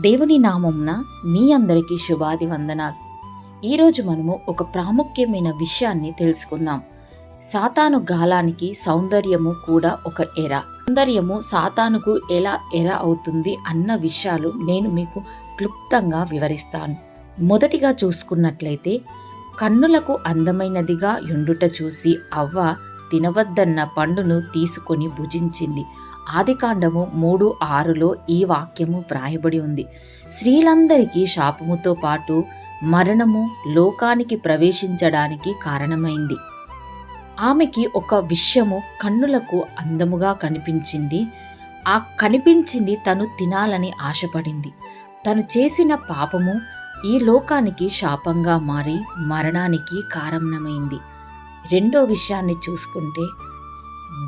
దేవుని నామంన మీ అందరికీ శుభాది వందనాలు. ఈరోజు మనము ఒక ప్రాముఖ్యమైన విషయాన్ని తెలుసుకుందాం. సాతాను గాలానికి సౌందర్యము కూడా ఒక ఎర. సౌందర్యము సాతానుకు ఎలా ఎర అవుతుంది అన్న విషయాలు నేను మీకు క్లుప్తంగా వివరిస్తాను. మొదటిగా చూసుకున్నట్లయితే కన్నులకు అందమైనదిగా ఎండుట చూసి అవ్వ తినవద్దన్న పండును తీసుకొని భుజించింది. ఆదికాండము మూడు ఆరులో ఈ వాక్యము వ్రాయబడి ఉంది. స్త్రీలందరికీ శాపముతో పాటు మరణము లోకానికి ప్రవేశించడానికి కారణమైంది. ఆమెకి ఒక విషయము కన్నులకు అందముగా కనిపించింది. ఆ కనిపించింది తను తినాలని ఆశపడింది. తను చేసిన పాపము ఈ లోకానికి శాపంగా మారి మరణానికి కారణమైంది. రెండో విషయాన్ని చూసుకుంటే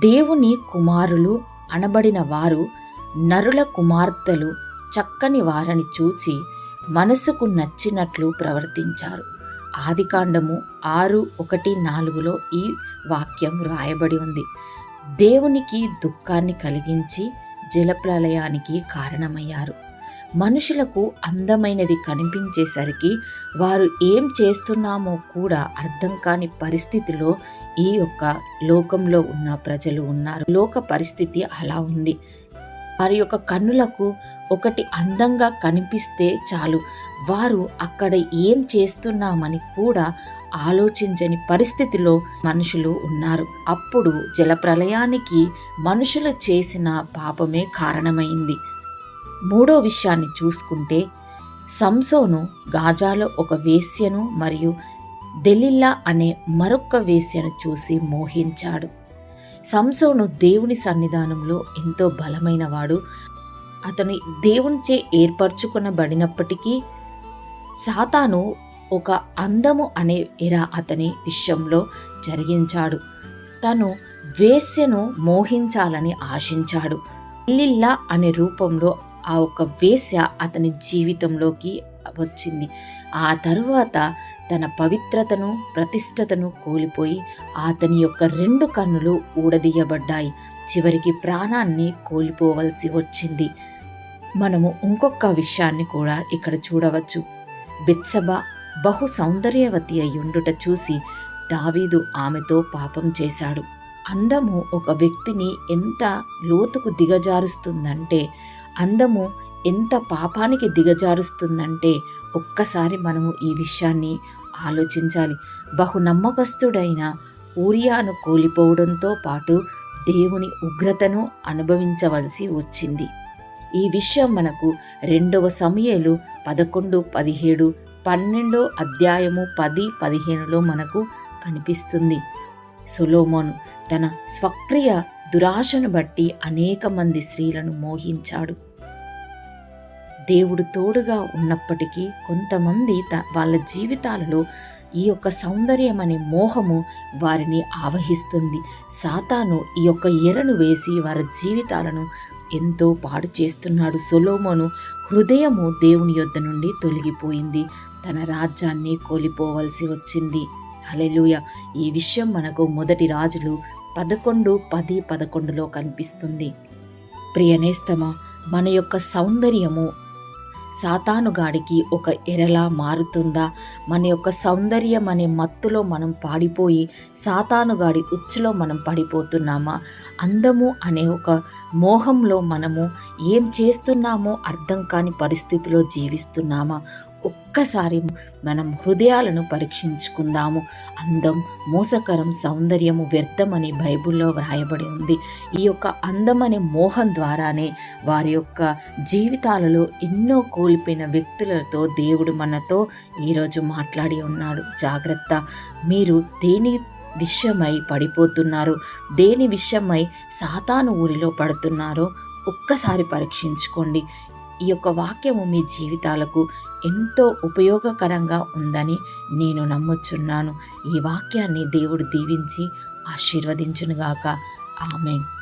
దేవుని కుమారులు అనబడిన వారు నరుల కుమార్తెలు చక్కని వారని చూచి మనసుకు నచ్చినట్లు ప్రవర్తించారు. ఆదికాండము ఆరు ఒకటి నాలుగులో ఈ వాక్యం రాయబడి ఉంది. దేవునికి దుఃఖాన్ని కలిగించి జలప్రలయానికి కారణమయ్యారు. మనుషులకు అందమైనది కనిపించేసరికి వారు ఏం చేస్తున్నామో కూడా అర్థం కాని పరిస్థితిలో ఈ యొక్క లోకంలో ఉన్న ప్రజలు ఉన్నారు. లోక పరిస్థితి అలా ఉంది. వారి యొక్క కన్నులకు ఒకటి అందంగా కనిపిస్తే చాలు. వారు అక్కడ ఏం చేస్తున్నామని కూడా ఆలోచించని పరిస్థితిలో మనుషులు ఉన్నారు. అప్పుడు జలప్రలయానికి మనుషులు చేసిన పాపమే కారణమైంది. మూడో విషయాన్ని చూసుకుంటే సంసోను గాజాలో ఒక వేశ్యను మరియు దెలిల్లా అనే మరొక వేశ్యను చూసి మోహించాడు. సంసోను దేవుని సన్నిధానంలో ఎంతో బలమైనవాడు. అతను దేవునిచే ఏర్పరచుకునబడినప్పటికీ సాతాను ఒక అందము అనే ఎరా అతని విషయంలో జరిగించాడు. తను వేశ్యను మోహించాలని ఆశించాడు. ఇల్లిల్లా అనే రూపంలో ఆ ఒక వేశ్య అతని జీవితంలోకి వచ్చింది. ఆ తరువాత తన పవిత్రతను ప్రతిష్టతను కోల్పోయి అతని యొక్క రెండు కన్నులు ఊడదీయబడ్డాయి. చివరికి ప్రాణాన్ని కోల్పోవలసి వచ్చింది. మనము ఇంకొక విషయాన్ని కూడా ఇక్కడ చూడవచ్చు. బిత్సబ బహు సౌందర్యవతి అయ్యుండుట చూసి దావీదు ఆమెతో పాపం చేశాడు. అందము ఒక వ్యక్తిని ఎంత లోతుకు దిగజారుస్తుందంటే అందము ఎంత పాపానికి దిగజారుస్తుందంటే ఒక్కసారి మనము ఈ విషయాన్ని ఆలోచించాలి. బహు నమ్మకస్తుడైన ఊరియాను కోల్పోవడంతో పాటు దేవుని ఉగ్రతను అనుభవించవలసి వచ్చింది. ఈ విషయం మనకు రెండవ సమయలు పదకొండు పదిహేడు పన్నెండో అధ్యాయము పది పదిహేనులో మనకు కనిపిస్తుంది. సొలోమోను తన స్వక్రియ దురాశను బట్టి అనేక మంది స్త్రీలను మోహించాడు. దేవుడు తోడుగా ఉన్నప్పటికీ కొంతమంది త వాళ్ళ జీవితాలలో ఈ యొక్క సౌందర్యం అనే మోహము వారిని ఆవహిస్తుంది. సాతాను ఈ యొక్క ఎరను వేసి వారి జీవితాలను ఎంతో పాడు చేస్తున్నాడు. సొలోమోను హృదయము దేవుని యొద్ద నుండి తొలగిపోయింది. తన రాజ్యాన్ని కోల్పోవలసి వచ్చింది. అలెలుయ ఈ విషయం మనకు మొదటి రాజులు పదకొండు పది పదకొండులో కనిపిస్తుంది. ప్రియనేస్తమ మన యొక్క సౌందర్యము సాతానుగాడికి ఒక ఎరలా మారుతుందా? మన యొక్క సౌందర్యం అనే మత్తులో మనం పాడిపోయి సాతానుగాడి ఉచ్చులో మనం పడిపోతున్నామా? అందము అనే ఒక మోహంలో మనము ఏం చేస్తున్నామో అర్థం కాని పరిస్థితిలో జీవిస్తున్నామా? ఒక్కసారి మనం హృదయాలను పరీక్షించుకుందాము. అందం మోసకరం సౌందర్యము వ్యర్థం అని బైబిల్లో వ్రాయబడి ఉంది. ఈ యొక్క అందం అనే మోహం ద్వారానే వారి యొక్క జీవితాలలో ఎన్నో కోల్పోయిన వ్యక్తులతో దేవుడు మనతో ఈరోజు మాట్లాడి ఉన్నాడు. జాగ్రత్త. మీరు దేని విషయమై పడిపోతున్నారు? దేని విషయమై సాతాను ఊరిలో పడుతున్నారో ఒక్కసారి పరీక్షించుకోండి. ఈ యొక్క వాక్యము మీ జీవితాలకు ఎంతో ఉపయోగకరంగా ఉందని నేను నమ్ముచున్నాను. ఈ వాక్యాన్ని దేవుడు దీవించి ఆశీర్వదించునుగాక. ఆమెన్.